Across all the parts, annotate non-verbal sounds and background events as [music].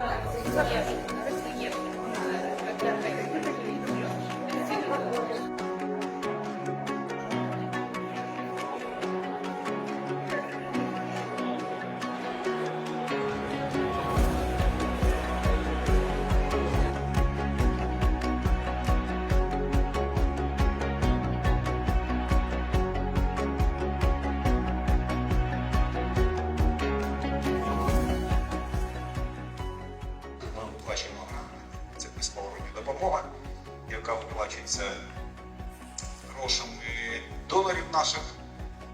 Ми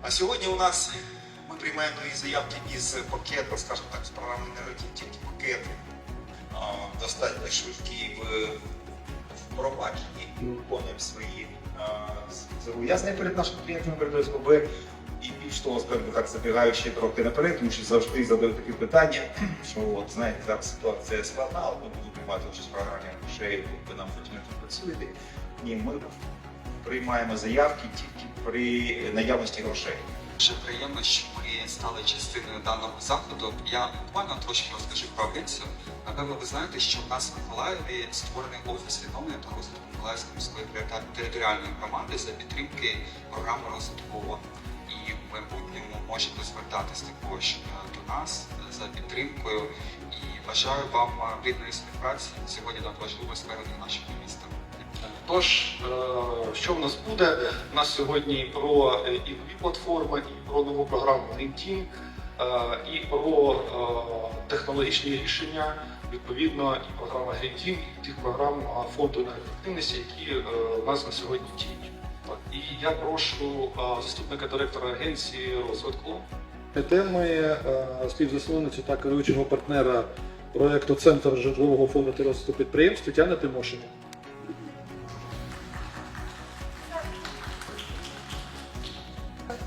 А сьогодні у нас ми приймаємо нові заявки із пакету, скажімо так, з програми «Енерготік», тільки пакети достатньо швидкі в впровадженні і виконуємо свої зобов'язання перед нашими клієнтами перед ОСББ. І більш того, скажімо так, забігаю трохи наперед, тому що завжди задаю такі питання, [clears throat] що от знаєте, зараз ситуація складна, але ми будемо приймати участь в програмі грошей, ви нам хоч працюєте. Ні, ми приймаємо заявки тільки при наявності грошей. Дуже приємно, що ми стали частиною даного заходу. Я буквально трошки розкажу про агенцію. Напевно, ви знаєте, що в нас в Миколаєві створений офіс відновлення та розвитку Миколаївської міської територіальної громади за підтримки програми розвитку ООН. І в майбутньому можете звертатись також е, до нас е, за підтримкою. І бажаю вам е, плідної співпраці сьогодні надважливої сфери для нашого міста. Тож, е, що в нас буде? У нас сьогодні про е, і нові платформи, і про нову програму Team, е, і про технологічні рішення, відповідно, і програма Team, і тих програм фонду енергоефективності, які у нас на сьогодні діють. І я прошу заступника директора агенції розвитку Теми співзасновницю та керуючого партнера проєкту Центр житлового фонду та розвитку підприємств Тетяна Тимошина. –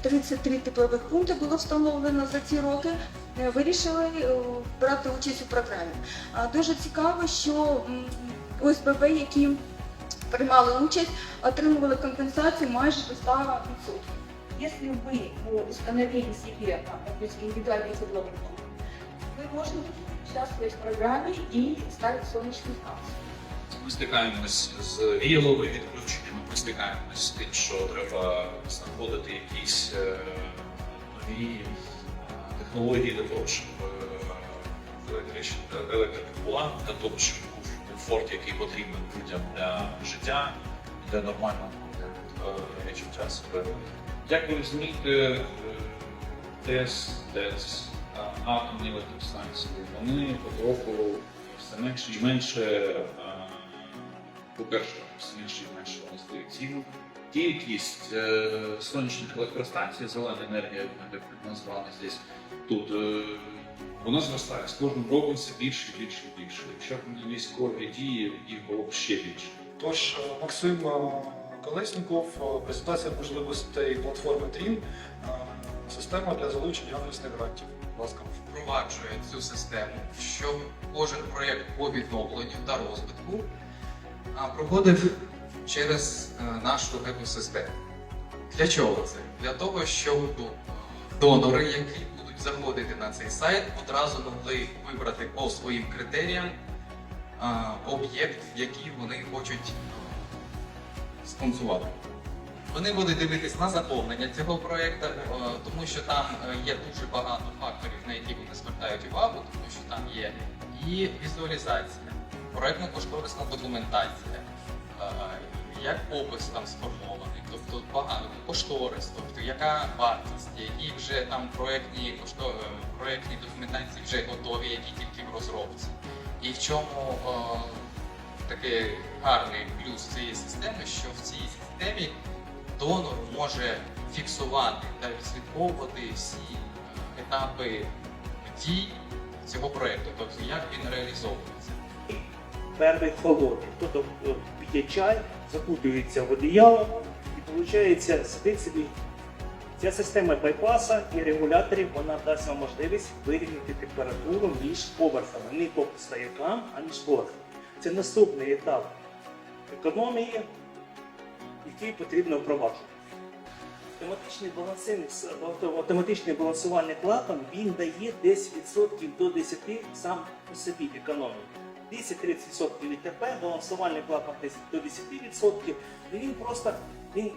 33 теплових пункти було встановлено за ці роки. Е, Вирішили е, брати участь у програмі. А Дуже цікаво, що м, ОСББ, які приймали участь, отримували компенсацію майже до 100%. Если вы э, установили себе а, допустим, индивидуальный тепловой пункт, вы можете участвовать в программе и ставить солнечный газ. Ми стикаємось з віяловими відключеннями, ми стикаємось з тим, що треба знаходити якісь е, нові е, технології для того, щоб е, електрика була, для того, щоб був комфорт, який потрібен людям для життя, для нормального відчуття себе. Як ви розумієте, ТЕС, ТЕС, атомні електростанції, вони потроху все менше і менше, по-перше, все менше і менше ціну. Кількість е, сонячних електростанцій, зелена енергія, як ми назвали здесь, тут, е, вона зростає з кожним роком все більше більше більше. Якщо б не військові дії, їх було б ще більше. Тож е, Максим е, Колесніков, е, презентація можливостей платформи Dream, е, система для залучення адресних грантів. Будь ласка. впроваджує цю систему, щоб кожен проєкт по відновленню та розвитку проходив через е, нашу екосистему. Для чого це? Для того, щоб е, донори, які будуть заходити на цей сайт, одразу могли вибрати по своїм критеріям об'єкт, який вони хочуть е, спонсувати. Вони будуть дивитись на заповнення цього проєкту, е, тому що там е, є дуже багато факторів, на які вони звертають увагу, тому що там є і візуалізація, проєктно-кошторисна документація, е, як опис там сформований, тобто багато кошторис, тобто яка вартість, які вже там проєктні е, проєктні документації вже готові, які тільки в розробці. І в чому е, такий гарний плюс цієї системи, що в цій системі донор може фіксувати та відслідковувати всі етапи дій цього проєкту, тобто як він реалізовується. Перший холодний. Тобто е, п'є чай, закутується в одіяло і виходить, сидить собі. Ця система байпаса і регуляторів вона дасть вам можливість вирівняти температуру між поверхами, не по стоякам, а між поверхами. Це наступний етап економії, який потрібно впроваджувати. Автоматичний автоматичний балансувальний клапан він дає десь відсотків до 10 сам по собі економії. 10-30% від ТП, балансувальний клапан десь до 10%. І він просто він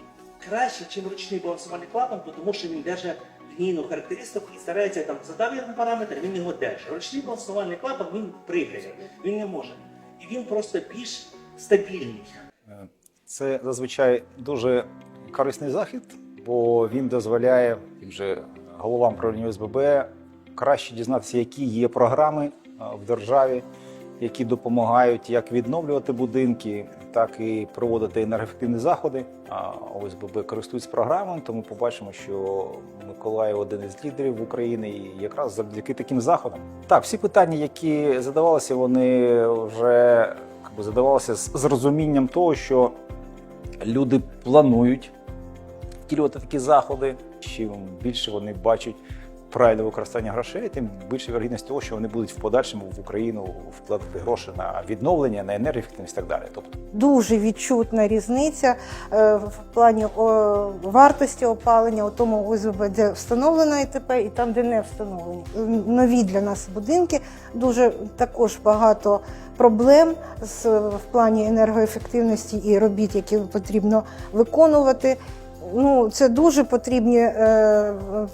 краще, ніж ручний балансувальний клапан, тому що він держить лінійну характеристику і старається там задав його параметр, він його держить. Ручний балансувальний клапан він пригає, він не може. І він просто більш стабільний. Це зазвичай дуже корисний захід, бо він дозволяє тим же головам управління ОСББ краще дізнатися, які є програми в державі, які допомагають як відновлювати будинки, так і проводити енергоефективні заходи. А ОСББ користується програмою, тому побачимо, що Миколаїв один із лідерів України, і якраз завдяки таким заходам. Так, всі питання, які задавалися, вони вже якби, задавалися з розумінням того, що люди планують втілювати такі заходи. Чим більше вони бачать правильне використання грошей, тим більше вірогідність того, що вони будуть в подальшому в Україну вкладати гроші на відновлення, на енергоефективність і так далі. Тобто дуже відчутна різниця е, в плані вартості опалення у тому ОСББ, де встановлено ІТП, і там, де не встановлено. Нові для нас будинки дуже також багато проблем з, в плані енергоефективності і робіт, які потрібно виконувати. Ну, це дуже потрібні е,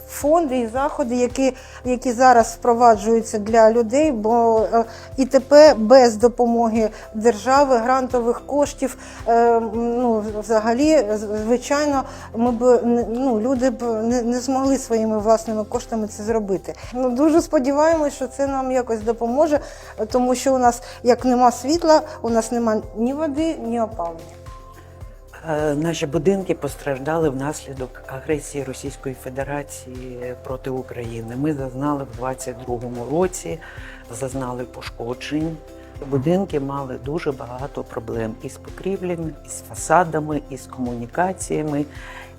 фонди і заходи, які, які зараз впроваджуються для людей, бо е, ІТП без допомоги держави, грантових коштів, е, ну, взагалі, звичайно, ми б ну, люди б не, не змогли своїми власними коштами це зробити. Ну, дуже сподіваємось, що це нам якось допоможе, тому що у нас як нема світла, у нас нема ні води, ні опалення. Е, Наші будинки постраждали внаслідок агресії Російської Федерації проти України. Ми зазнали в 22-му році, зазнали пошкоджень. Будинки мали дуже багато проблем із покрівлями, із фасадами, із комунікаціями,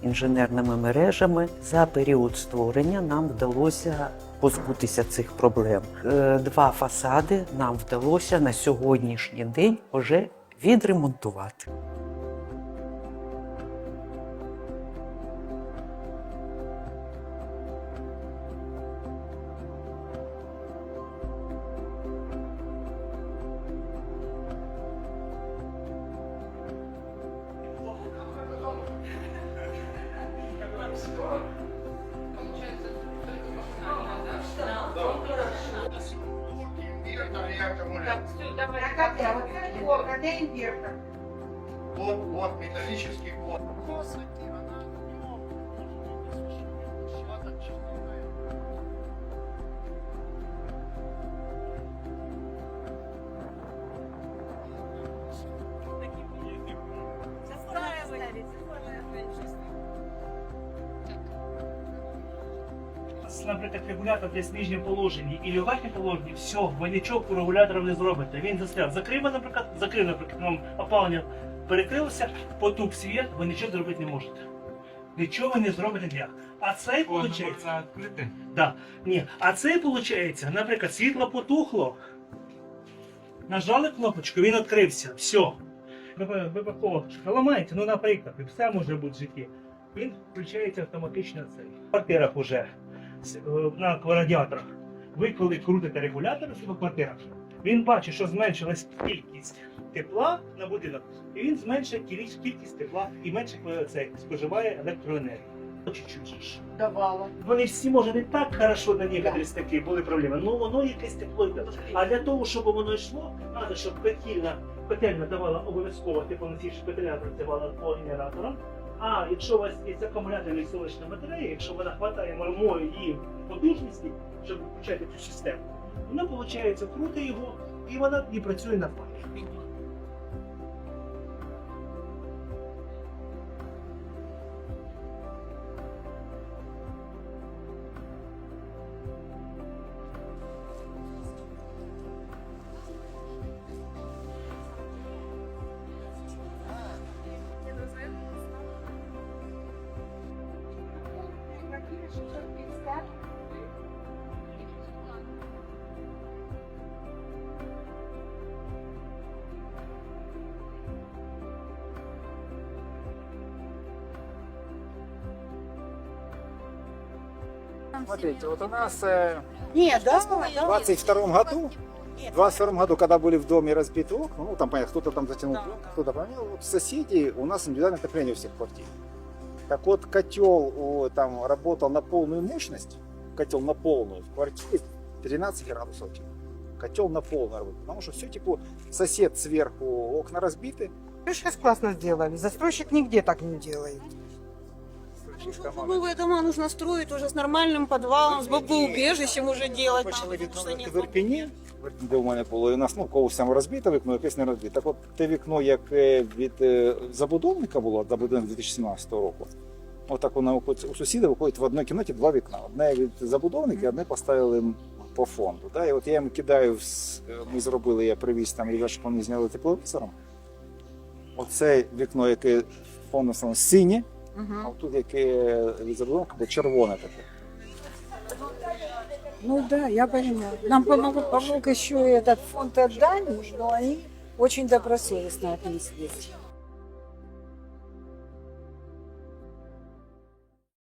інженерними мережами. За період створення нам вдалося позбутися цих проблем. Е, Два фасади нам вдалося на сьогоднішній день вже відремонтувати. Вот, вот, металлический вот. Наприклад, регулятор десь в нижньому положенні і в верхньому положенні, все, ви нічого по регулятору не зробите. Він застряв. Закрив, наприклад, закрив, наприклад, вам опалення перекрилося, потуп світ, ви нічого зробити не можете. Нічого ви не зробите ніяк. А цей виходить. Да. Ні. А цей виходить, наприклад, світло потухло. Нажали кнопочку, він відкрився. Все. Ви випадково ламаєте, ну, наприклад, і все може бути в житті. Він включається автоматично цей. В квартирах уже на радіаторах. Ви коли крутите регулятор в квартирах, він бачить, що зменшилась кількість тепла на будинок, і він зменшує кількість, тепла і менше е, це, споживає електроенергію. Чуть-чуть. Давала. Вони всі, може, не так хорошо на некоторі такі були проблеми, але воно якесь тепло йде. А для того, щоб воно йшло, треба, щоб петельна, петельна давала обов'язково теплоносійша петельна працювала по генераторам. А якщо у вас є акумуляторні сонячна батарея, якщо вона хватає мармою її потужності, щоб включати цю систему, вона, виходить, крути його і вона і працює на фані. Смотрите, вот у нас э, Ні, да, в 22 году, в 22 году, когда были в доме разбиты окна, ну там понятно, кто-то там затянул пленку, кто-то поменял, вот соседи, у нас индивидуальное отопление у всех квартир. Так вот, котел о, там работал на полную мощность, котел на полную, в квартире 13 градусов тепло. Котел на полную работу, потому что все тепло. Сосед сверху, окна разбиты. Сейчас классно сделали. Застройщик нигде так не делает. Новые дома нужно строить уже с нормальным подвалом, с бомбоубежищем уже делать. Почали нет в Ірпіні, де у мене було, і у нас ну, когось там розбите вікно, якесь не розбите. Так от те вікно, яке від е, забудовника було, до будинку 2017 року, отак воно виходить, у сусіда виходить в одній кімнаті два вікна. Одне від забудовника, одне поставили по фонду. Да? І от я їм кидаю, е, ми зробили, я привіз там, щоб вони зняли тепловізором. Оце вікно, яке фондом стало синє, а тут яке від забудовника було червоне таке. Ну да, я понимаю. Нам помог, помог еще этот фонд отданий, но они очень добросовестно отнеслись.